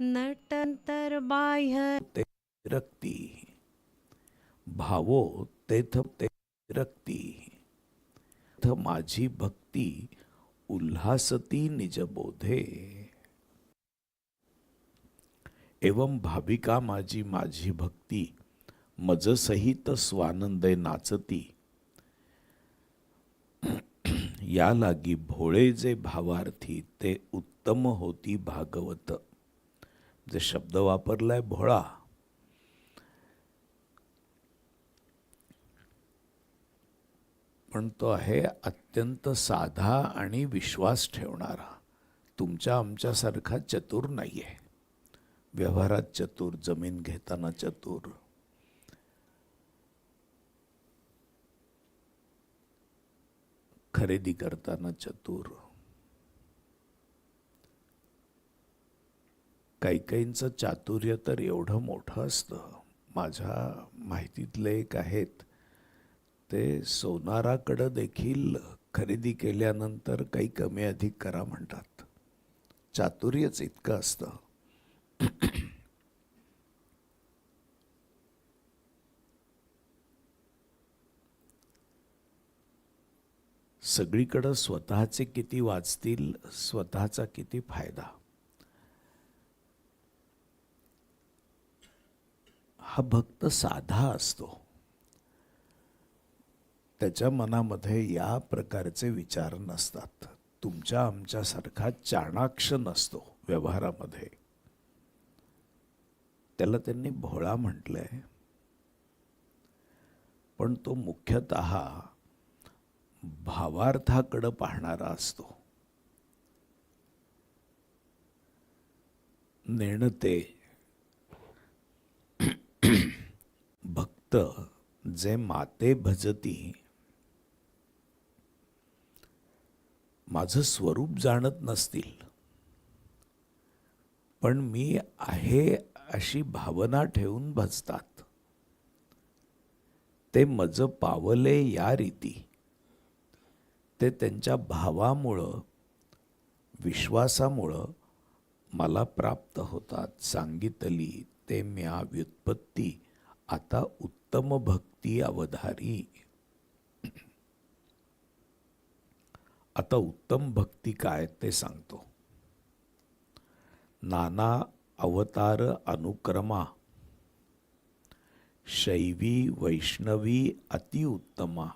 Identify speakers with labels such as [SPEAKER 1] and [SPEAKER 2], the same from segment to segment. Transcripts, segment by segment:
[SPEAKER 1] नटंतर बाह्य
[SPEAKER 2] ते रक्ती। भावो तेथ ते रक्ती। थ माझी भक्ती उल्हासती निजबोधे एवं भाविका माझी माझी भक्ती मज सहित स्वानंदे नाचती। या लागी भोळे जे भावार्थी ते उत्तम होती भागवत। जे शब्द वापरलाय भोळा. पण तो आहे अत्यंत साधा आणि विश्वास ठेवणारा. तुमच्या आमच्यासारखा चतुर नाही आहे व्यवहारात चतुर जमीन घेताना चतुर. खरेदी करताना चतुर. काही काहींचं चातुर्य तर एवढं मोठं असतं. माझ्या माहितीतले एक आहेत. ते सोनाराकडं देखील खरेदी केल्यानंतर काही कमी अधिक करा म्हणतात. चातुर्यच इतकं असतं. सगळीकडं स्वतःचे किती वाचतील स्वतःचा किती फायदा. हा भक्त साधा असतो. त्याच्या मनामध्ये या प्रकारचे विचार नसतात. तुमच्या आमच्यासारखा चाणाक्ष नसतो व्यवहारामध्ये. त्याला त्यांनी भोळा म्हटलंय. पण तो मुख्यतः भावार्थाकडं पाहणारा असतो. नेणते जे माते भजती माझं स्वरूप जाणत नसतील. पण मी आहे अशी भावना ठेवून भजतात. ते मज पावले या रीती. ते त्यांच्या भावामुळं विश्वासामुळं मला प्राप्त होतात. सांगितली ते म्या व्युत्पत्ती आता उत्तम भक्ती अवधारी. आता उत्तम भक्ती काय ते सांगतो. नाना अवतार अनुक्रमा. शैवी वैष्णवी अतिउत्तमा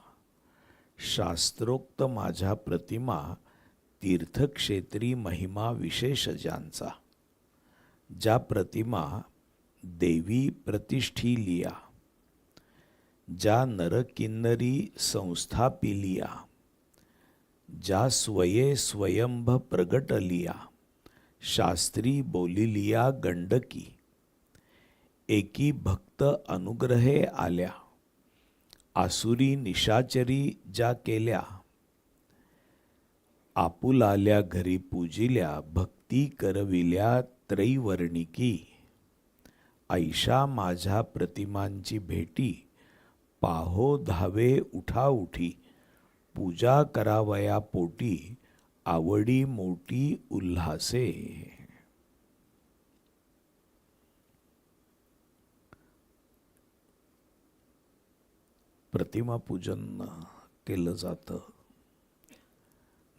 [SPEAKER 2] शास्त्रोक्त माझ्या प्रतिमा तीर्थक्षेत्री महिमा विशेष ज्यांचा. ज्या प्रतिमा देवी प्रतिष्ठिलिया. ज्या नरकिन्नरी संस्थापिलिया ज्या स्वये स्वयंभ प्रगटलिया शास्त्री बोलिलिया गंडकी एकी भक्त अनुग्रहे आल्या आसुरी निशाचरी ज्या केल्या आपुलाल्या घरी पूजिल्या भक्ती करविल्या त्रैवर्णिकी ऐशा माझ्या प्रतिमांची भेटी पाहो धावे उठा उठी. पूजा करावया पोटी आवडी मोठी उल्हासे. प्रतिमा पूजन केलं जातं.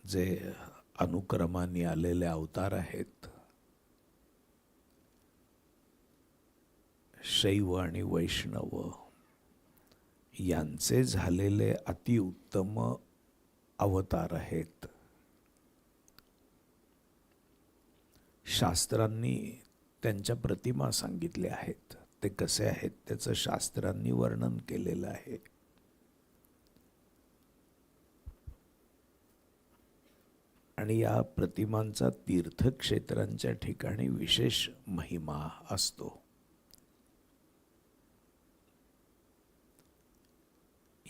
[SPEAKER 2] जे अनुक्रमाने आलेले अवतार आहेत. शैव आणि वैष्णव. यांचे झालेले अतिउत्तम अवतार आहेत. शास्त्रांनी त्यांच्या प्रतिमा सांगितल्या आहेत. ते कसे आहेत त्याचं शास्त्रांनी वर्णन केलेलं आहे. आणि या प्रतिमांचा तीर्थक्षेत्रांच्या ठिकाणी विशेष महिमा असतो.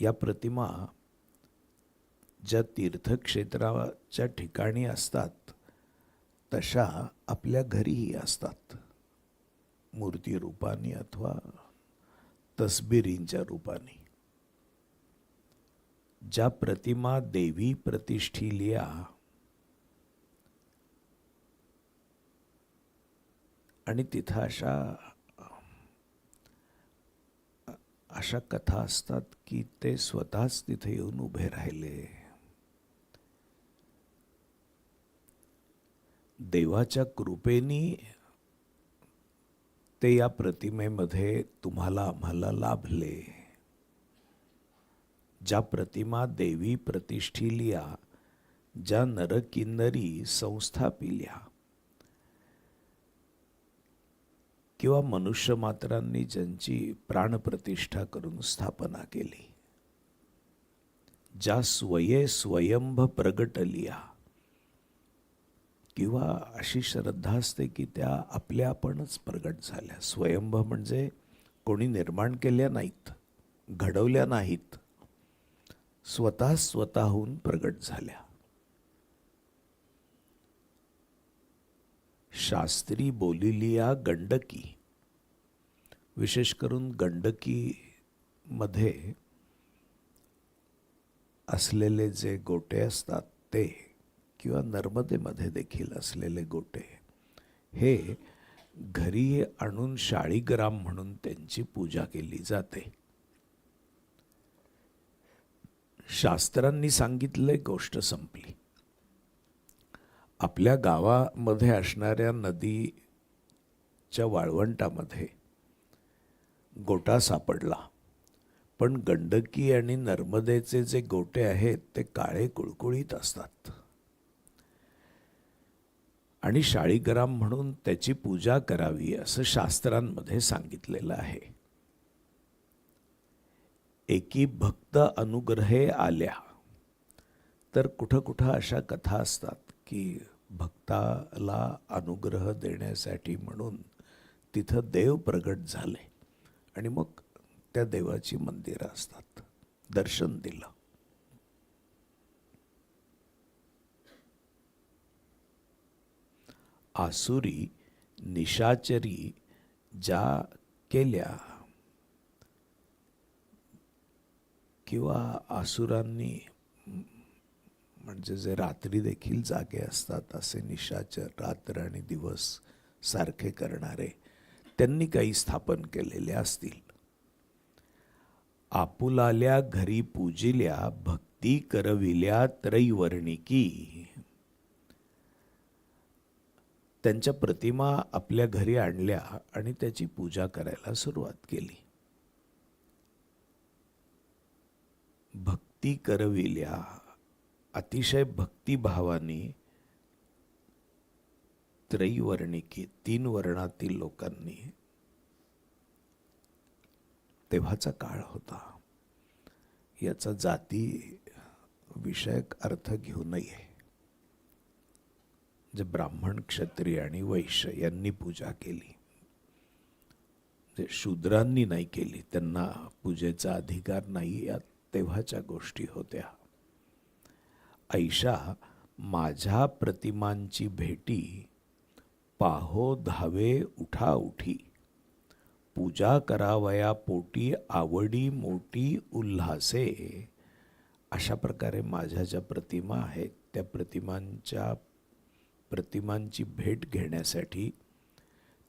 [SPEAKER 2] या प्रतिमा ज्या तीर्थक्षेत्राच्या ठिकाणी असतात तशा आपल्या घरीही असतात. मूर्ती रूपाने अथवा तस्बिरींच्या रूपाने. ज्या प्रतिमा देवी प्रतिष्ठिलिया आणि तिथं अशा अशा कथा असतात की ते स्वतःच तिथे येऊन उभे राहिले. देवाच्या कृपेनी ते या प्रतिमेमध्ये तुम्हाला आम्हाला लाभले. ज्या प्रतिमा देवी प्रतिष्ठिलिया ज्या नरकिन्नरी संस्थापिल्या. किंवा मनुष्यमात्रांनी ज्यांची प्राणप्रतिष्ठा करून स्थापना केली. ज्या स्वये स्वयंभ प्रगटलिया किंवा अशी श्रद्धा असते की त्या आपल्या आपणच प्रगट झाल्या. स्वयंभ म्हणजे कोणी निर्माण केल्या नाहीत घडवल्या नाहीत स्वतः स्वतःहून प्रगट झाल्या. शास्त्री बोलिलिया गंडकी. विशेष करून गंडकी मध्ये असलेले जे गोटे असतात ते किंवा नर्मदेमध्ये देखील असलेले गोटे हे घरी आणून शाळीग्राम म्हणून त्यांची पूजा केली जाते. शास्त्रांनी सांगितले गोष्ट संपली. आपल्या गावामध्ये असणाऱ्या नदीच्या वाळवंटामध्ये गोटा सापडला. पण गंडकी आणि नर्मदेचे जे गोटे आहेत ते काळे कुळकुळीत असतात. आणि शाळीग्राम म्हणून त्याची पूजा करावी असं शास्त्रांमध्ये सांगितलेलं आहे. एकी भक्त अनुग्रहे आल्या तर कुठं कुठं अशा कथा असतात. की भक्ताला अनुग्रह देण्यासाठी म्हणून तिथं देव प्रगट झाले. आणि मग त्या देवाची मंदिरं असतात. दर्शन दिलं. आसुरी निशाचरी ज्या केल्या किंवा आसुरांनी म्हणजे जे रात्री देखील जागे असतात असे निशाचर रात्र आणि दिवस सारखे करणारे त्यांनी काही स्थापन केलेले असतील. आपुलाल्या घरी पूजिल्या भक्ती करविल्या त्रैवर्णिकी. त्यांच्या प्रतिमा आपल्या घरी आणल्या आणि त्याची पूजा करायला सुरुवात केली. भक्ती करविल्या अतिशय भक्तिभावाने त्रैवर्णिकी तीन वर्णातील लोकांनी तेव्हाचा काळ होता. याचा जाती विषयक अर्थ घेऊ नये. जे ब्राह्मण क्षत्रिय आणि वैश्य यांनी पूजा केली. जे शूद्रांनी नाही केली त्यांना पूजेचा अधिकार नाही या तेव्हाच्या गोष्टी होत्या. ऐशा माझ्या प्रतिमांची भेटी पाहो धावे उठा उठी. पूजा करावया पोटी आवडी मोठी उल्हासे. अशा प्रकारे माझ्या ज्या प्रतिमा आहेत त्या प्रतिमांच्या प्रतिमांची भेट घेण्यासाठी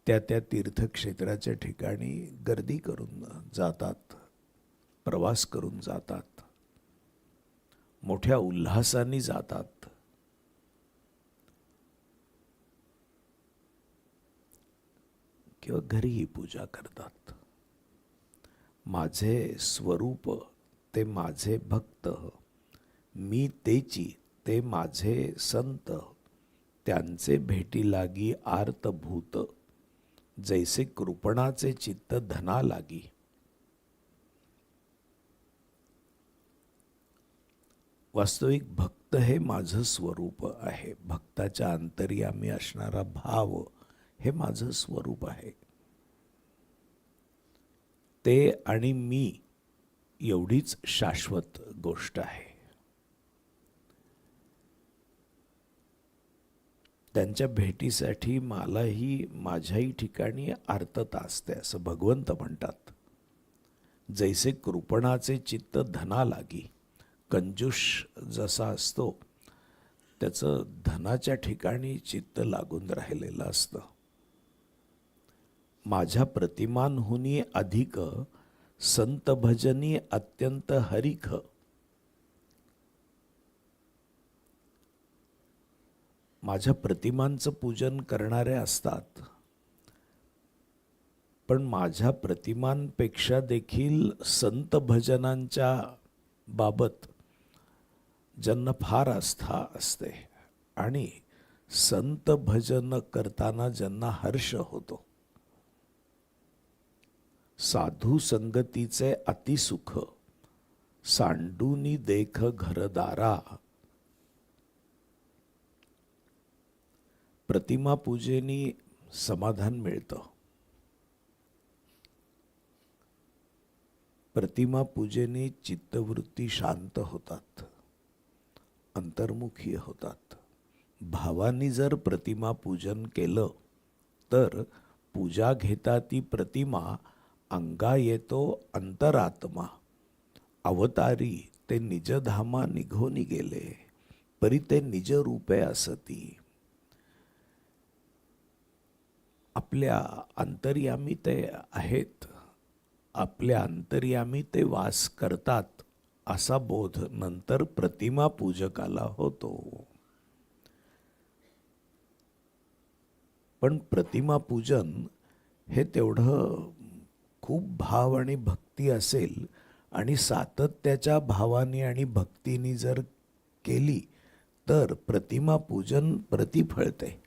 [SPEAKER 2] त्या त्या तीर्थक्षेत्राच्या ठिकाणी गर्दी करून जातात प्रवास करून जातात. मोठ्या उल्हासाने जातात. किंवा घरीही पूजा करतात. माझे स्वरूप ते माझे भक्त मी तेची ते माझे संत त्यांचे भेटी लागी आर्तभूत जैसे कृपणाचे चित्त धना लागी. वास्तविक भक्त हे माझं स्वरूप आहे. भक्ताच्या अंतर्यामी असणारा भाव हे माझं स्वरूप आहे. ते आणि मी एवढीच शाश्वत गोष्ट आहे. त्यांच्या भेटीसाठी मलाही माझ्याही ठिकाणी आर्तता असते असं भगवंत म्हणतात. जैसे कृपणाचे चित्त धना लागी कंजूष जसा असतो त्याचं धनाच्या ठिकाणी चित्त लागून राहिलेलं असतं. माझ्या प्रतिमानहुनी अधिक संत भजनी अत्यंत हरिख. माझ्या प्रतिमांचं पूजन करणारे असतात पण माझ्या प्रतिमांपेक्षा देखील संत भजनांच्या बाबत ज्यांना फार आस्था असते आणि संत भजन करताना ज्यांना हर्ष होतो. साधू संगतीचे अतिसुख सांडूनी देख घरदारा. प्रतिमा पूजेनी समाधान मिळतं. प्रतिमा पूजेने चित्तवृत्ती शांत होतात. अंतर्मुखी होतात. भावानी जर प्रतिमा पूजन केलं तर पूजा घेता ती प्रतिमा अंगा येतो अंतरात्मा. अवतारी ते निजधामा निघोनी गेले परी ते निज रूपे असती. आपल्या अंतर्यामी ते आहेत आपल्या अंतर्यामी ते वास करतात. असा बोध नंतर प्रतिमा पूजकाला होतो. पण प्रतिमा पूजन हे तेवढं खूप भाव आणि भक्ती असेल आणि सातत्याच्या भावाने आणि भक्तीने जर केली तर प्रतिमा पूजन प्रतिफळते.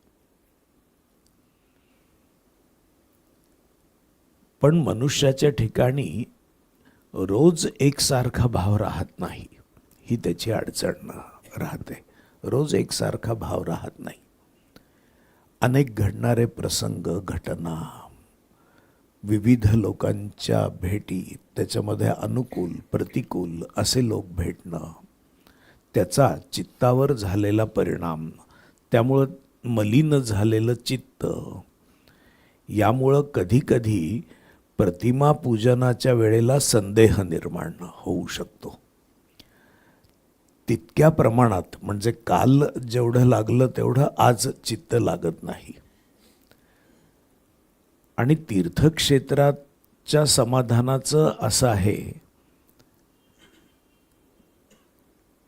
[SPEAKER 2] पण मनुष्याच्या ठिकाणी रोज एकसारखा भाव राहत नाही. ही त्याची अडचण राहते. रोज एकसारखा भाव राहत नाही. अनेक घडणारे प्रसंग घटना विविध लोकांच्या भेटी त्याच्यामध्ये अनुकूल प्रतिकूल असे लोक भेटणं त्याचा चित्तावर झालेला परिणाम त्यामुळं मलिन झालेलं चित्त यामुळं कधीकधी प्रतिमा पूजनाच्या वेळेला संदेह निर्माण होऊ शकतो. तितक्या प्रमाणात म्हणजे काल जेवढं लागलं तेवढं आज चित्त लागत नाही. आणि तीर्थक्षेत्राच्या समाधानाचं असं आहे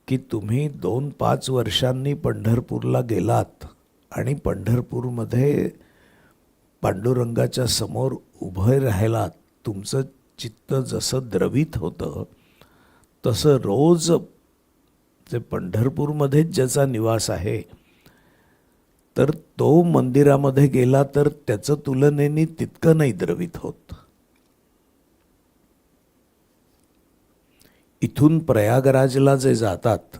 [SPEAKER 2] की तुम्ही दोन पाच वर्षांनी पंढरपूरला गेलात आणि पंढरपूरमध्ये पांडुरंगाच्या समोर उभय राहायला तुमचं चित्त जसं द्रवित होतं तसं रोज जे पंढरपूरमध्येच ज्याचा निवास आहे तर तो मंदिरामध्ये गेला तर त्याचं तुलनेने तितकं नाही द्रवित होत. इथून प्रयागराजला जे जातात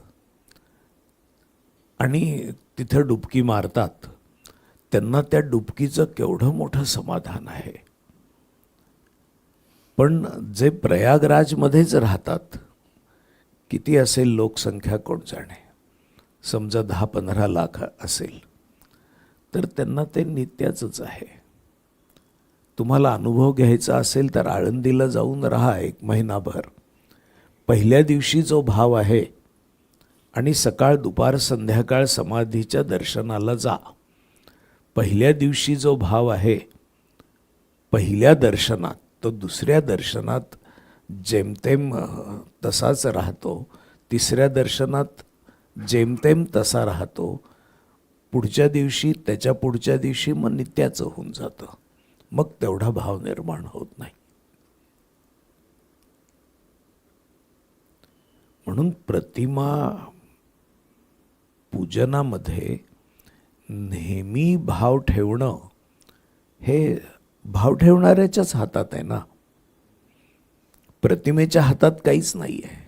[SPEAKER 2] आणि तिथं डुबकी मारतात त्यांना त्या डुबकीचं केवढं मोठं समाधान आहे. पण जे प्रयागराजमध्येच राहतात किती असेल लोकसंख्या कोण जाणे? समजा दहा पंधरा लाख असेल तर त्यांना ते नित्याचंच आहे. तुम्हाला अनुभव घ्यायचा असेल तर आळंदीला जाऊन राहा एक महिनाभर. पहिल्या दिवशी जो भाव आहे आणि सकाळ दुपार संध्याकाळ समाधीच्या दर्शनाला जा. पहिल्या दिवशी जो भाव आहे पहिल्या दर्शनात तो दुसऱ्या दर्शनात जेमतेम तसाच राहतो तिसऱ्या दर्शनात जेमतेम तसा राहतो पुढच्या दिवशी त्याच्या पुढच्या दिवशी मग नित्याचं होऊन जातं. मग तेवढा भाव निर्माण होत नाही. म्हणून प्रतिमा पूजनामध्ये नेहमी भाव ठेवणं हे भाव ठेवणाऱ्याच्याच हातात आहे ना. प्रतिमेच्या हातात काहीच नाही आहे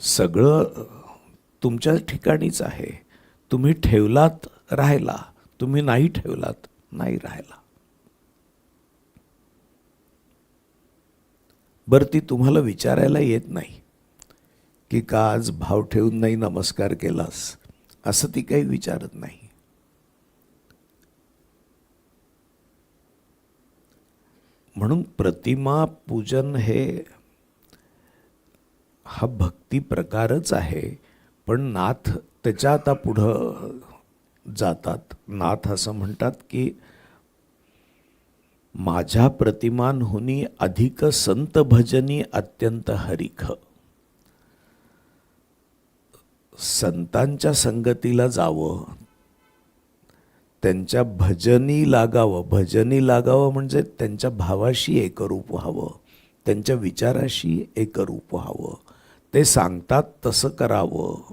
[SPEAKER 2] सगळं तुमच्या ठिकाणीच आहे. तुम्ही ठेवलात राहिला तुम्ही नाही ठेवलात नाही राहिला बरं ती तुम्हाला विचारायला येत नाही की का आज भाव ठेवून नाही नमस्कार केलास असं ती काही विचारत नाही. म्हणून प्रतिमा पूजन हे हा भक्ती प्रकारच आहे. पण नाथ त्याच्या आता पुढं जातात. नाथ असं म्हणतात की माझ्या प्रतिमानहुनी अधिक संत भजनी अत्यंत हरिख. संतांच्या संगतीला जावं त्यांच्या भजनी लागावं. भजनी लागावं म्हणजे त्यांच्या भावाशी एकरूप व्हावं. त्यांच्या विचाराशी एकरूप व्हावं. ते सांगतात तसं करावं.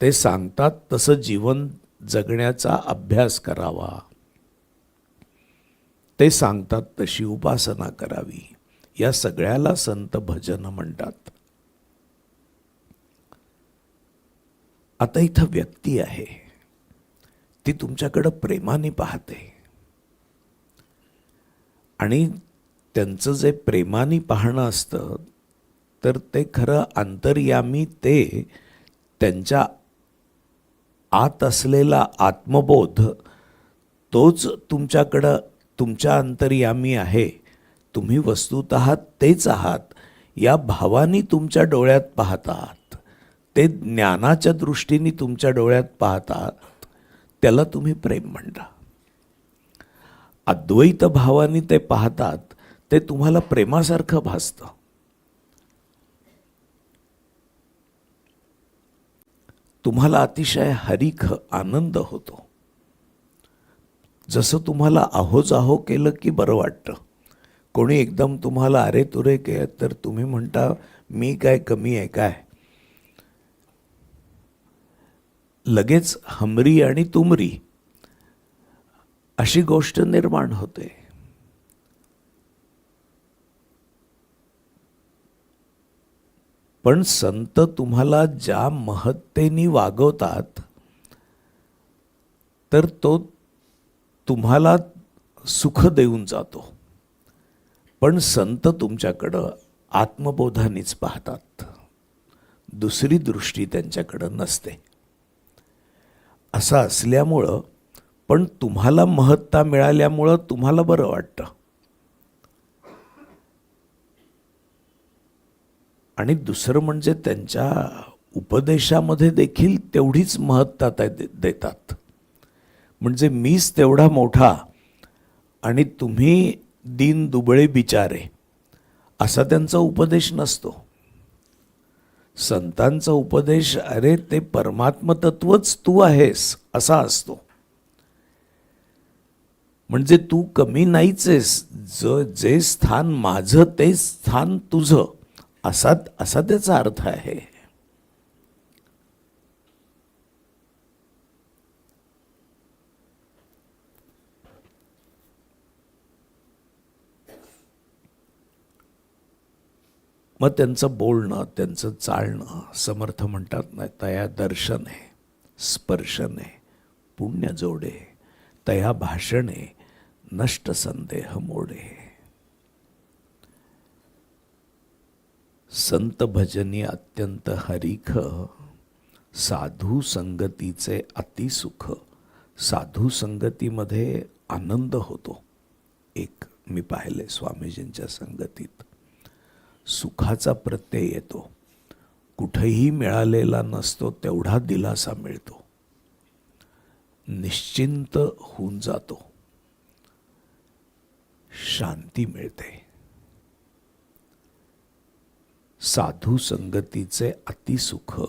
[SPEAKER 2] ते सांगतात तसं जीवन जगण्याचा अभ्यास करावा. ते सांगतात तशी उपासना करावी. या सगळ्याला संत भजन म्हणतात. आता इथं व्यक्ती आहे. ती तुमच्याकडं प्रेमाने पाहते. आणि त्यांचं जे प्रेमाने पाहणं असतं तर ते खरं आंतरयामी ते त्यांच्या आत असलेला आत्मबोध तोच तुमच्याकडं तुमच्या अंतर्यामी आहे. तुम्ही वस्तुत तेच आहात. या भावानी तुमच्या डोळ्यात पाहतात. ते ज्ञानाच्या दृष्टीने तुमच्या डोळ्यात पाहतात. त्याला तुम्ही प्रेम म्हणता. अद्वैत भावाने ते पाहतात ते तुम्हाला प्रेमासारखं भासतं. तुम्हाला अतिशय हरिख आनंद होतो. जसं तुम्हाला आहोजाहो केलं की बरं वाटतं. कोणी एकदम तुम्हाला अरे तुरे के तर तुम्ही म्हणता मी काय कमी आहे काय? लगेच हमरी आणि तुमरी अशी गोष्ट निर्माण होते. पण संत तुम्हाला ज्या महत्तेनी वागवतात तर तो तुम्हाला सुख देऊन जातो. पण संत तुमच्याकडं आत्मबोधानेच पाहतात. दुसरी दृष्टी त्यांच्याकडं नसते. असा असल्यामुळं पण तुम्हाला महत्ता मिळाल्यामुळं तुम्हाला बरं वाटतं. आणि दुसरं म्हणजे त्यांच्या उपदेशामध्ये देखील तेवढीच महत्ता त्या दे- देतात. म्हणजे मीच तेवढा मोठा आणि तुम्ही दीन दुबळे बिचारे असा त्यांचा उपदेश नसतो. संतांचा उपदेश अरे ते परमात्मतत्वच तू आहेस असा असतो. म्हणजे तू कमी नाहीच आहेस ज जे स्थान माझं ते स्थान तुझं. असा असा त्याचा अर्थ आहे. मग त्यांचं बोलणं त्यांचं चालणं समर्थ म्हणतात ना तया स्पर्शन आहे पुण्य जोडे तया भाषणे नष्ट संदेह मोडे. संत भजनी अत्यंत हरिख साधू संगतीचे अतिसुख साधू संगतीमध्ये आनंद होतो. एक मी पाहिले स्वामीजींच्या संगतीत. सुखाचा प्रत्यय येतो. कुठेही मिळालेला नसतो तेवढा दिलासा मिळतो. निश्चिंत होऊन जातो. शांती मिळते. साधू संगतीचे अतिसुख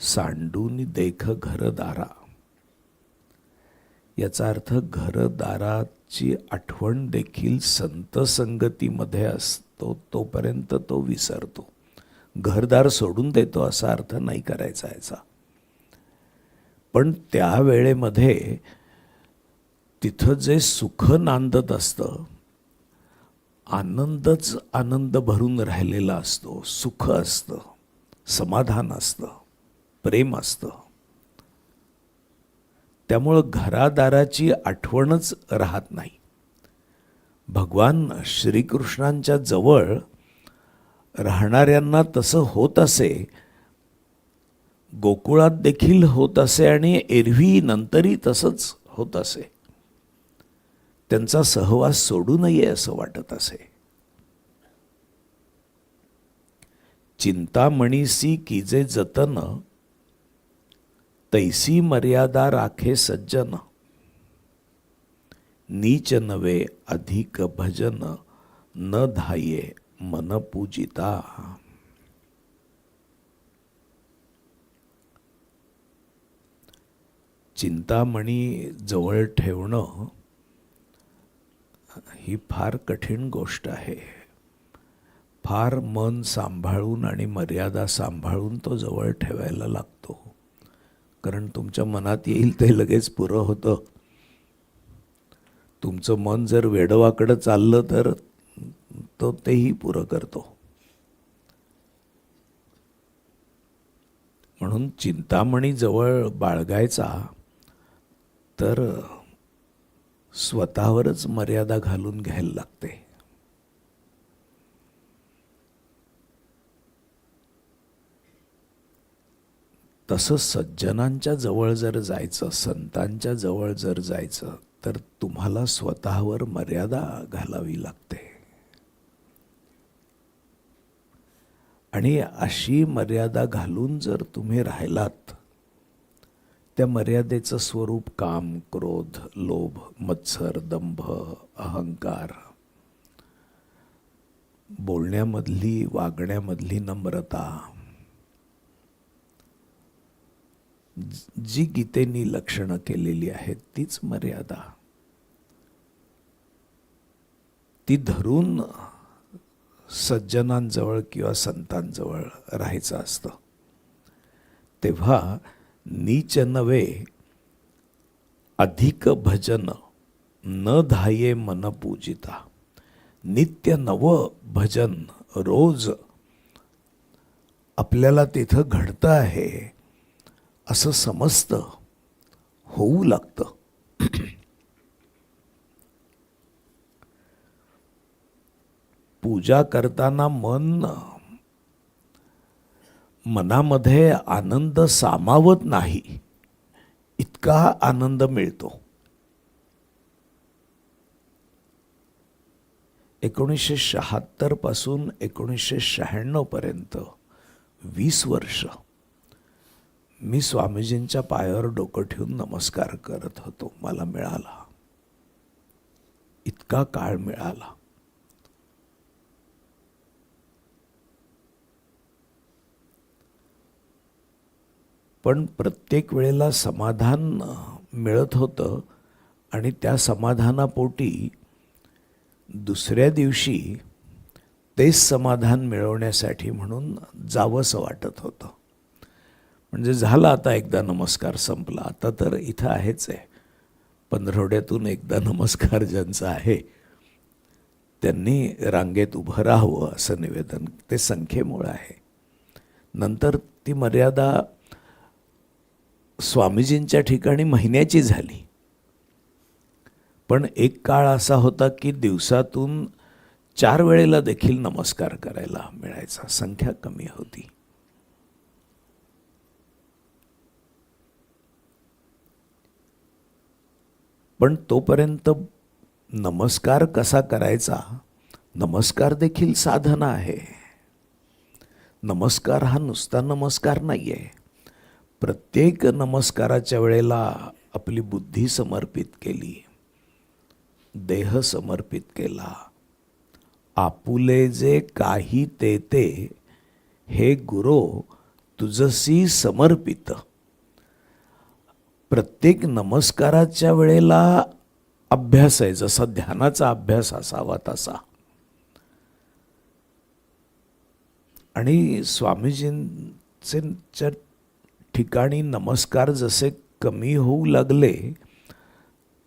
[SPEAKER 2] सांडून देख घरदारा. याचा अर्थ घरदाराची आठवण देखील संत संगतीमध्ये असते. तो तोपर्यंत तो विसरतो. घरदार सोडून देतो असा अर्थ नाही करायचा याचा. पण त्या वेळेमध्ये तिथं जे सुख नांदत असतं आनंदच आनंद भरून राहिलेला असतो. सुख असतं समाधान असतं प्रेम असतं. त्यामुळं घरादाराची आठवणच राहत नाही. भगवान श्रीकृष्णांच्या जवळ राहणाऱ्यांना तसं होत असे गोकुळात देखील होत असे आणि एरवी नंतरही तसंच होत असे. त्यांचा सहवास सोडू नये असं वाटत असे. चिंतामणीसी कीजे जतन तैसी मर्यादा राखे सज्जन. नीच नवे अधिक भजन न धाये मन पूजिता चिंतामणी जवळ ठेवणं ही फार कठीण गोष्ट आहे फार मन सांभाळून आणि मर्यादा सांभाळून तो जवळ ठेवायला लागतो कारण तुमच्या मनात येईल ते लगेच पुरं होतं तुमचं मन जर वेडवाकडं चाललं तर तो तेही पुरं करतो. म्हणून चिंतामणी जवळ बाळगायचा तर स्वतःवरच मर्यादा घालून घ्यायला लागते. तसं सज्जनांच्या जवळ जर जायचं संतांच्या जवळ जर जायचं तर तुम्हाला स्वतःवर मर्यादा घालावी लागते. आणि अशी मर्यादा घालून जर तुम्ही राहिलात त्या मर्यादेचं स्वरूप काम क्रोध लोभ मत्सर दंभ अहंकार बोलण्यामधली वागण्यामधली नम्रता जी गीतेनी लक्षणं केलेली आहेत तीच मर्यादा. ती धरून सज्जनांजवळ किंवा संतांजवळ राहायचं असतं. तेव्हा नीच नवे अधिक भजन न धाये मन पूजिता. नित्य नव भजन रोज आपल्याला तिथं घडतं आहे असं समजतं होऊ लागतं. पूजा करताना मन मनामध्ये आनंद सामावत नाही इतका आनंद मिळतो. एकोणीसशे शहात्तरपासून एकोणीसशे शहाण्णव पर्यंत वीस वर्ष मी स्वामीजींच्या पायावर डोकं ठेवून नमस्कार करत होतो. मला मिळाला. इतका काळ मिळाला. पण प्रत्येक वेळेला समाधान मिळत होतं आणि त्या समाधानापोटी दुसऱ्या दिवशी तेच समाधान मिळवण्यासाठी म्हणून जावंसं वाटत होतं. म्हणजे झाला आता एकदा नमस्कार संपला. आता तर इथं आहेच आहे. पंधरवड्यातून एकदा नमस्कार ज्यांचा आहे त्यांनी रांगेत उभं राहावं असं निवेदन ते संख्येमुळं आहे. नंतर ती मर्यादा स्वामीजींच्या ठिकाणी महिन्याची झाली. पण एक काळ असा होता की दिवसातून चार वेळेला देखील नमस्कार करायला मिळायचा. संख्या कमी होती. पण तोपर्यंत नमस्कार कसा करायचा? नमस्कार देखील साधना आहे. नमस्कार हा नुसता नमस्कार नाही आहे प्रत्येक नमस्काराच्या वेळेला आपली बुद्धी समर्पित केली देह समर्पित केला. आपुले जे काही ते ते हे गुरो तुझसी समर्पित. प्रत्येक नमस्काराच्या वेळेला अभ्यास आहे जसा ध्यानाचा अभ्यास असावा तसा. आणि स्वामीजींचे ठिकाणी नमस्कार जसे कमी होऊ लागले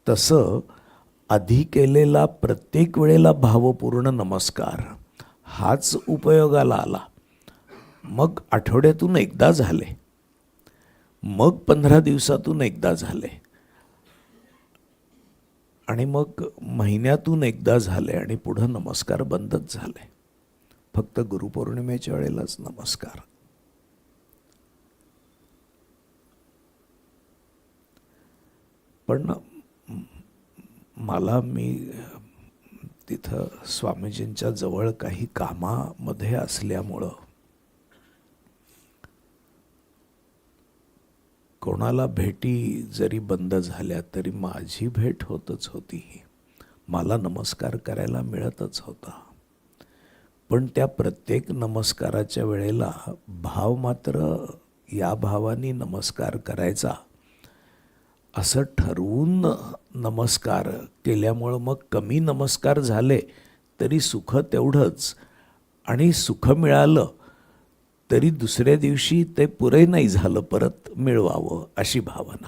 [SPEAKER 2] तसं आधी केलेला प्रत्येक वेळेला भावपूर्ण नमस्कार हाच उपयोगाला आला. मग आठवड्यातून एकदा झाले. मग पंधरा दिवसातून एकदा झाले. आणि मग महिन्यातून एकदा झाले आणि पुढं नमस्कार बंदच झाले. फक्त गुरुपौर्णिमेच्या वेळेलाच नमस्कार. पण मला मी तिथं स्वामीजींच्या जवळ काही कामामध्ये असल्यामुळं कोणाला भेटी जरी बंद झाल्या तरी माझी भेट होतच होती मला नमस्कार करायला मिळतच होता. पण त्या प्रत्येक नमस्काराच्या वेळेला भाव मात्र या भावाने नमस्कार करायचा. असं ठरवून नमस्कार केल्यामुळं मग कमी नमस्कार झाले तरी सुख तेवढंच. आणि सुख मिळालं तरी दुसऱ्या दिवशी ते पुरे नाही झालं परत मिळवावं अशी भावना.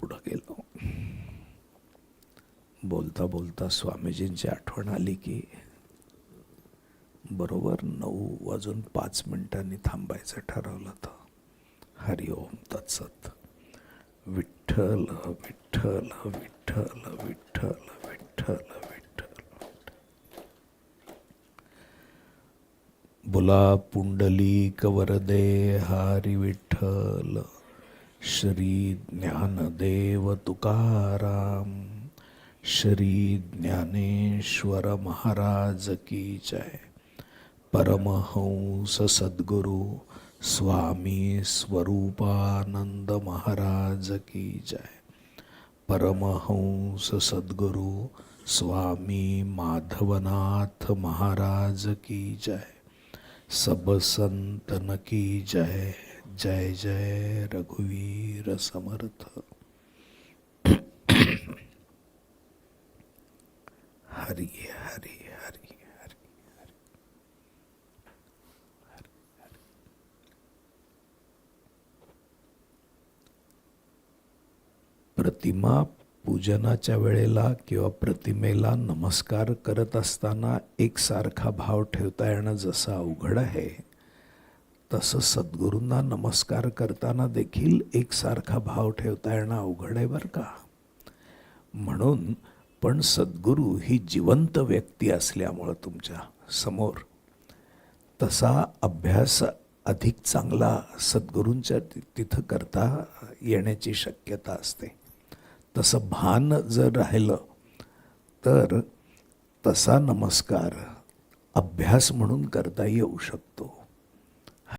[SPEAKER 2] पुढं गेलो. बोलता बोलता स्वामीजींची आठवण आली की बरोबर नऊ वाजून पाच मिनिटांनी थांबायचं ठरवलं होतं. हरिओम तत्सत. विठ्ठल विठ्ठल विठ्ठल विठ्ठल विठ्ठल विठ्ठल. बोला पुंडली कवरदे हरी विठ्ठल श्री ज्ञानदेव तुकाराम श्री ज्ञानेश्वर महाराज की जय. परमहंस सद्गुरु स्वामी स्वरूपानंद महाराज की जय। परमहंस सद्गुरु स्वामी माधवनाथ महाराज की जय। सब संतन की जय जय जय रघुवीर समर्थ। हरि हरि हरि हरि प्रतिमा पूजनाच्या वेळेला किंवा प्रतिमेला नमस्कार करत असताना एकसारखा भाव ठेवता येणं जसं अवघड आहे तसं सद्गुरूंना नमस्कार करताना देखील एकसारखा भाव ठेवता येणं अवघड आहे बरं का? म्हणून पण सद्गुरू ही जिवंत व्यक्ती असल्यामुळं तुमच्यासमोर. तसा अभ्यास अधिक चांगला सद्गुरूंच्या ति- तिथं करता येण्याची शक्यता असते. तसं भान जर राहिलं तर तसा नमस्कार अभ्यास म्हणून करता येऊ शकतो.